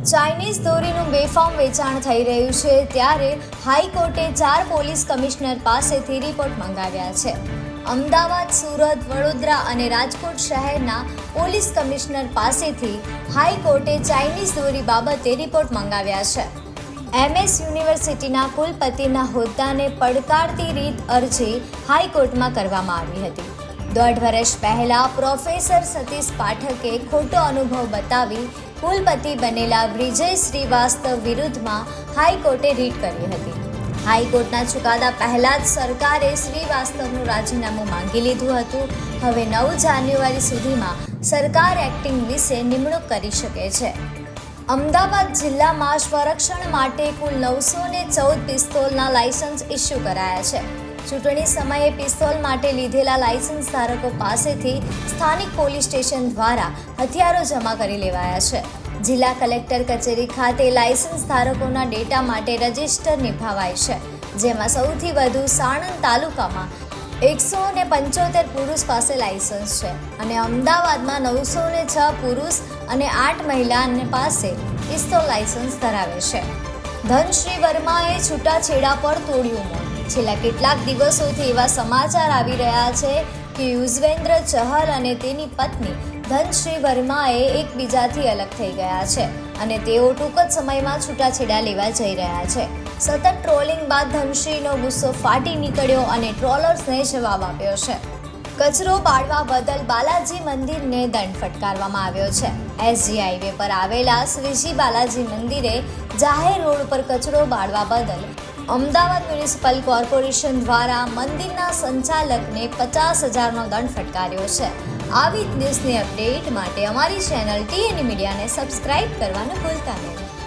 Chinese દોરીનું બેફામ વેચાણ થઈ રહ્યું છે ત્યારે હાઈકોર્ટે ચાર પોલીસ કમિશનર પાસેથી રિપોર્ટ મંગાવ્યા છે. અમદાવાદ, સુરત, વડોદરા અને રાજકોટ શહેરના પોલીસ કમિશનર પાસેથી હાઈકોર્ટે ચાઇનીઝ દોરી બાબતે રિપોર્ટ મંગાવ્યા છે. એમએસ યુનિવર્સિટીના કુલપતિના હોદ્દાને પડકારતી રીત અરજી હાઈકોર્ટમાં કરવામાં આવી હતી. દોઢ વર્ષ પહેલા પ્રોફેસર સતીશ પાઠકે ખોટો અનુભવ બતાવી કુલપતિ બનેલા વિજય શ્રીવાસ્તવ વિરુદ્ધમાં હાઈકોર્ટે રીટ કરી હતી. હાઈકોર્ટના ચુકાદા પહેલા જ સરકારે શ્રીવાસ્તવનું રાજીનામું માંગી લીધું હતું. હવે નવ જાન્યુઆરી સુધીમાં સરકાર એક્ટિંગ વિશે નિમણૂક કરી શકે છે. અમદાવાદ જિલ્લામાં સ્વરક્ષણ માટે કુલ નવસો ને ચૌદ પિસ્તોલના લાયસન્સ ઇસ્યુ કરાયા છે. ચૂંટણી સમયે પિસ્તોલ માટે લીધેલા લાયસન્સ ધારકો પાસેથી સ્થાનિક પોલીસ સ્ટેશન દ્વારા હથિયારો જમા કરી લેવાયા છે. જિલ્લા કલેક્ટર કચેરી ખાતે લાયસન્સ ધારકોના ડેટા માટે રજિસ્ટર નિભાવાય છે, જેમાં સૌથી વધુ સાણંદ તાલુકામાં એકસો ને પંચોતેર પુરુષ પાસે લાયસન્સ છે અને અમદાવાદમાં નવસો ને છ પુરુષ અને આઠ મહિલાને પાસે પિસ્તોલ લાયસન્સ ધરાવે છે. ધનશ્રી વર્માએ છૂટાછેડા પર તોડ્યું મોં છેલ્લા કેટલાક દિવસોથી એવા સમાચાર આવી રહ્યા છે કે યુઝવેન્દ્ર ચહલ અને તેની પત્ની ધનશ્રી વર્માએ એકબીજાથી અલગ થઈ ગયા છે અને તેઓ ટૂંક જ સમયમાં છૂટાછેડા લેવા જઈ રહ્યા છે. સતત ટ્રોલિંગ બાદ ધનશ્રીનો ગુસ્સો ફાટી નીકળ્યો અને ટ્રોલર્સને જવાબ આપ્યો છે. કચરો બાળવા બદલ બાલાજી મંદિરને દંડ ફટકારવામાં આવ્યો છે. એસજી હાઈવે પર આવેલા શ્રીજી બાલાજી મંદિરે જાહેર રોડ પર કચરો બાળવા બદલ અમદાવાદ મ્યુનિસિપલ કોર્પોરેશન દ્વારા મંદિરના સંચાલકને પચાસ હજારનો દંડ ફટકાર્યો છે. આવી જ ન્યૂઝની અપડેટ માટે અમારી ચેનલ ટીએન મીડિયાને સબસ્ક્રાઇબ કરવાનું ભૂલતા નહીં.